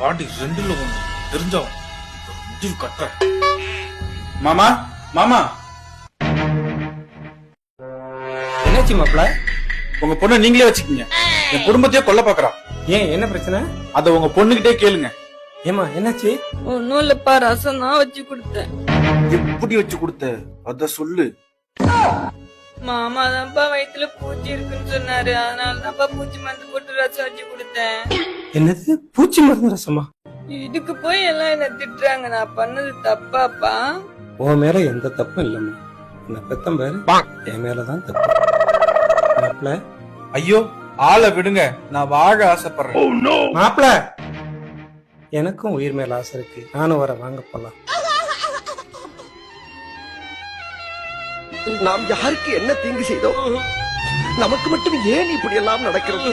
பாடி ரெண்டுல ஒண்ணு. தெரிஞ்சவன் முடிவு கட்டுறேன் மாமா மாமா. என்னாச்சு மாப்ள உங்க பொண்ணை நீங்களே வச்சுக்கீங்க. என் குடும்பத்தையே கொல்ல பாக்குறா. ஏன் என்ன பிரச்சனை? அத உங்க பொண்ணுகிட்டே கேளுங்க. ஏமா என்னாச்சு? ஒன்னும் இல்லப்பா ரசம் தான் வச்சு கொடுத்தேன். எப்படி வச்சு கொடுத்த? அத சொல்லு. மாமா தான்ப்பா வயித்துல பூச்சி இருக்குன்னு சொன்னாரு. அதனால தான்ப்பா பூச்சி மருந்து போட்டு ரசம் வச்சு கொடுத்தேன். என்னது? பூச்சி மருந்து ரசமா? இதுக்கு போய் எல்லாம் என்ன திட்டுறாங்க? நான் பண்ணது தப்பாப்பா? உன் மேல எந்த தப்பும் இல்லம்மா. என்ன பெத்தம் பாரு. என் மேலதான் தப்பு. மாப்ள ஐயோ ஆளை விடுங்க. நான் வாழ ஆசைப்படுறேன். மாப்ள எனக்கும் உயிர் மேல ஆசை இருக்கு. நானும் வர வாங்க போலாம். நாம் யாருக்கு என்ன தீங்கு செய்தோம்? நமக்கு மட்டும் ஏன் இப்படி எல்லாம் நடக்கிறது?